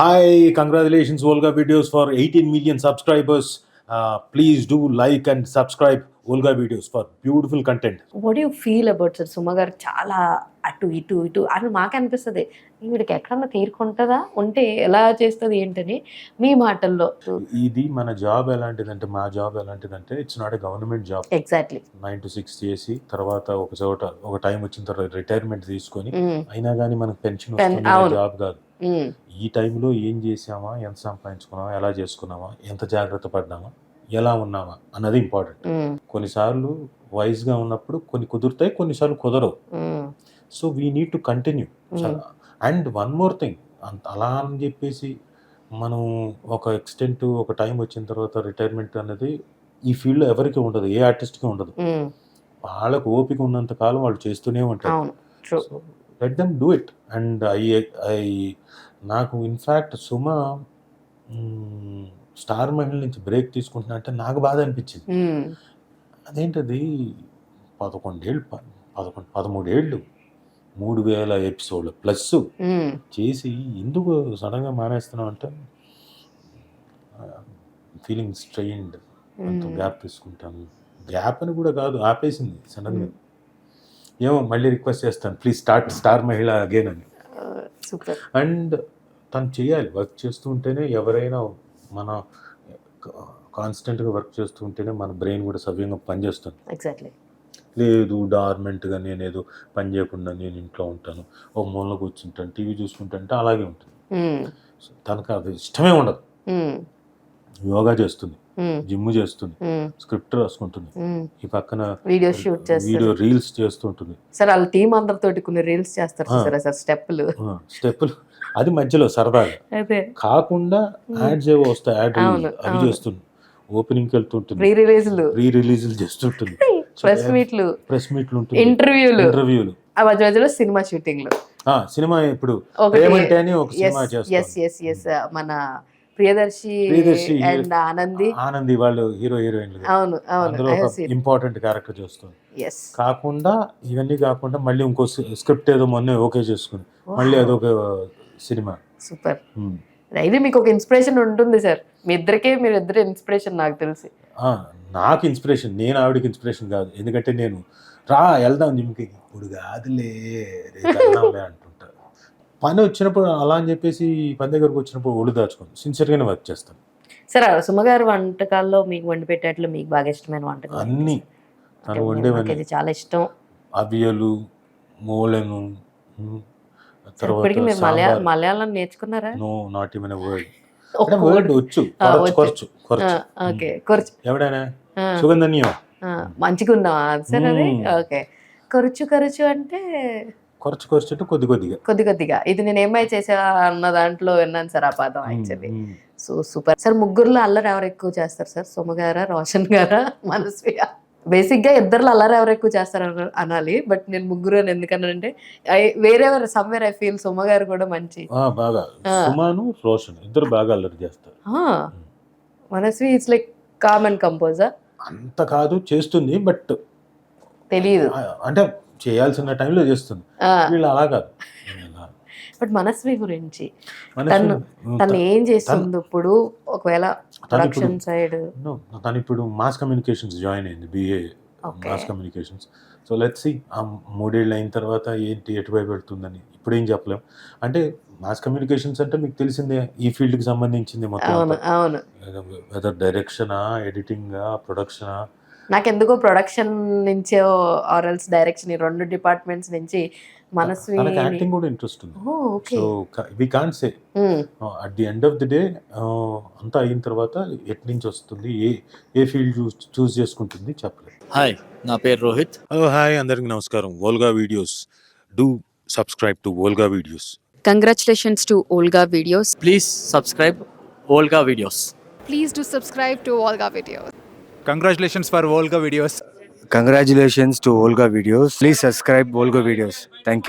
Hi congratulations Volga videos for eighteen million subscribers please do like and subscribe Volga videos for beautiful content content. You feel about sir Suma garu చాలా అటు ఇటు ఇటు అని మాకు అనిపిస్తుంది వీడికి ఎక్కడన్నా తీరుకుంటుందా ఉంటే ఎలా చేస్తుంది ఏంటని మీ మాటల్లో ఇది మన జాబ్ ఎలాంటిదంటే మా జాబ్ ఎలాంటిదంటే it's not a government job exactly nine to six చేసి తర్వాత ఒక చోట ఒక టైం వచ్చిన తర్వాత రిటైర్మెంట్ తీసుకొని hmm. అయినా కానీ మనకు పెన్షన్ జాబ్ కాదు ఈ టైంలో ఏం చేసామా ఎంత సంపాదించుకున్నామా ఎలా చేసుకున్నామా ఎంత జాగ్రత్త పడ్డామా ఎలా ఉన్నామా అన్నది ఇంపార్టెంట్ కొన్నిసార్లు గా ఉన్నప్పుడు కొన్ని కుదురుతాయి కొన్నిసార్లు కుదరవు so we need to continue and one more thing అలా అని చెప్పేసి మనం ఒక ఎక్స్టెంట్ ఒక టైం వచ్చిన తర్వాత రిటైర్మెంట్ అనేది ఈ ఫీల్డ్లో ఎవరికి ఉండదు ఏ ఆర్టిస్ట్కి ఉండదు వాళ్ళకు ఓపిక ఉన్నంత కాలం వాళ్ళు చేస్తూనే ఉంటారు let them do it and I I నాకు in fact Suma star Mahila నుంచి బ్రేక్ తీసుకుంటున్నట్టే అంటే నాకు బాధ అనిపించింది అదేంటది పదకొండేళ్ళు పదకొండు పదమూడేళ్ళు మూడు వేల ఎపిసోడ్లు ప్లస్ చేసి ఎందుకు సడన్గా మానేస్తున్నావు అంటే ఫీలింగ్ స్ట్రెయిన్ గ్యాప్ తీసుకుంటాను గ్యాప్ అని కూడా కాదు ఆపేసింది సడన్గా ఏమో మళ్ళీ రిక్వెస్ట్ చేస్తాను ప్లీజ్ స్టార్ట్ స్టార్ మహిళ అగేన్ అని అండ్ తను చేయాలి వర్క్ చేస్తూ ఉంటేనే ఎవరైనా మన కాన్స్టెంట్గా వర్క్ చేస్తూ ఉంటేనే మన బ్రెయిన్ కూడా సవ్యంగా పనిచేస్తుంది ఎగ్జాక్ట్లీ లేదు డార్మెంట్గా నేను ఏదో పని చేయకుండా నేను ఇంట్లో ఉంటాను ఓ మూలలో కూర్చుంటాను టీవీ చూసుకుంటుంటే అలాగే ఉంటుంది hmm. తనకు అది ఇష్టమే ఉండదు hmm. యోగా చేస్తుంది జిమ్ చేస్తుంది స్క్రిప్ట్ రాసుకుంటుంది ఈ పక్కన వీడియో షూట్ వీడియో రీల్స్ చేస్తుంటుంది సార్ వాళ్ళ టీం అందరితో కొన్ని రీల్స్ చేస్తారు సరే సార్ స్టెప్పులు స్టెప్పులు అది మధ్యలో సరదాగా కాకుండా యాడ్స్ ఏవో వస్తాయి యాడ్ అవి చేస్తుంది ఓపెనింగ్కి వెళ్తుంటుంది ప్రీ రిలీజ్లు రీ రిలీజ్లు చేస్తుంటుంది ప్రెస్ మీట్లు ప్రెస్ మీట్లు ఉంటుంది ఇంటర్వ్యూలు ఇంటర్వ్యూలు ఆ మధ్య మధ్యలో సినిమా షూటింగ్లు సినిమా ఇప్పుడు ఏమంటే అని ఒక సినిమా చేస్తారు ఎస్ ఎస్ ఎస్ మన ప్రియదర్శి అండ్ ఆనంది ఆనంది వాళ్ళు హీరో హీరోయిన్లు అవును అవును ఇంపార్టెంట్ క్యారెక్టర్ ఎస్ కాకుండా ఇవన్నీ కాకుండా మళ్ళీ ఇంకో స్క్రిప్ట్ ఏదో మొన్న ఓకే చేసుకుంది మళ్ళీ అదొక సినిమా సూపర్ ఇది hmm. మీకు ఒక ఇన్స్పిరేషన్ ఉంటుంది సార్ మీ ఇద్దరికే మీరు ఇద్దరు ఇన్స్పిరేషన్ నాకు తెలిసి నాకు ఇన్స్పిరేషన్ నేను ఆవిడకి ఇన్స్పిరేషన్ కాదు ఎందుకంటే నేను రా వెళ్దాం జిమ్కి ఇప్పుడు కాదులే అంట పని వచ్చినప్పుడు అలా అని చెప్పేసి పని దగ్గరకు వచ్చినప్పుడు ఒళ్ళు దాచుకోండి సిన్సియర్గానే వర్క్ చేస్తాను సరే సుమగారు వంటకాల్లో మీకు వండి పెట్టేట్లు మీకు బాగా ఇష్టమైన వంటకాలు అన్నీ తను వండేవన్నీ చాలా ఇష్టం అవియలు మోలెను మలయాళం నేర్చుకున్నారా no not even word word వచ్చు ఓకే ఖర్చు ఎవడైనా మంచిగా ఉన్నావా సరే ఓకే ఖర్చు ఖర్చు అంటే కొరచు ఖర్చుట్టు కొద్ది కొద్దిగా కొద్ది కొద్దిగా ఇది నేను ఏమై చేసా అన్న దాంట్లో విన్నాను సార్ ఆ పాదం యాక్చువల్లీ సో సూపర్ సార్ ముగ్గురులో అల్లరి ఎవరు ఎక్కువ చేస్తారు సార్ సోమగారా రోషన్ గారా బేసిక్ బేసిక్గా ఇద్దరు అల్లరి ఎవరు ఎక్కువ చేస్తారు అనాలి బట్ నేను ముగ్గురు అని ఐ వేరే ఎవరు సమ్వేర్ ఐ ఫీల్ సుమ కూడా మంచి బాగా సుమాను రోషన్ ఇద్దరు బాగా అల్లరి చేస్తారు Manasvi it's like common composer అంత కాదు చేస్తుంది బట్ తెలియదు అంటే చేయాల్సిన టైంలో చేస్తుంది వీళ్ళు అలా కాదు బట్ మనస్వి గురించి తను తను ఏం చేస్తుంది ఇప్పుడు ఒకవేళ ప్రొడక్షన్ సైడ్ తను ఇప్పుడు మాస్ కమ్యూనికేషన్స్ జాయిన్ అయింది BA mass communications so let's see ఆ మూడేళ్ళు అయిన తర్వాత ఏంటి ఎటువైపు పెడుతుందని ఇప్పుడు ఏం చెప్పలేం అంటే మాస్ కమ్యూనికేషన్స్ అంటే మీకు తెలిసిందే ఈ ఫీల్డ్కి సంబంధించింది మొత్తం వెదర్ డైరెక్షనా ఎడిటింగా ప్రొడక్షనా నాకెందుకో ప్రొడక్షన్ నుంచే ఆరల్స్ డైరెక్షన్ ఈ రెండు డిపార్ట్మెంట్స్ నుంచి మనసు యాక్టింగ్ కూడా ఇంట్రెస్ట్ ఉంది so we can't say at the end of the day అంతా అయిన తర్వాత ఎట్ నుంచి వస్తుంది ఏ ఏ ఫీల్డ్ చూస్ చేసుకుంటుంది చెప్పలేదు హాయ్ నా పేరు రోహిత్ హలో హాయ్ అందరికి నమస్కారం Volga videos do subscribe to Volga videos congratulations to Volga videos please subscribe Volga videos please do subscribe to Volga videos Congratulations for Volga Videos. Congratulations to Volga Videos. Please subscribe Volga Videos. Thank you.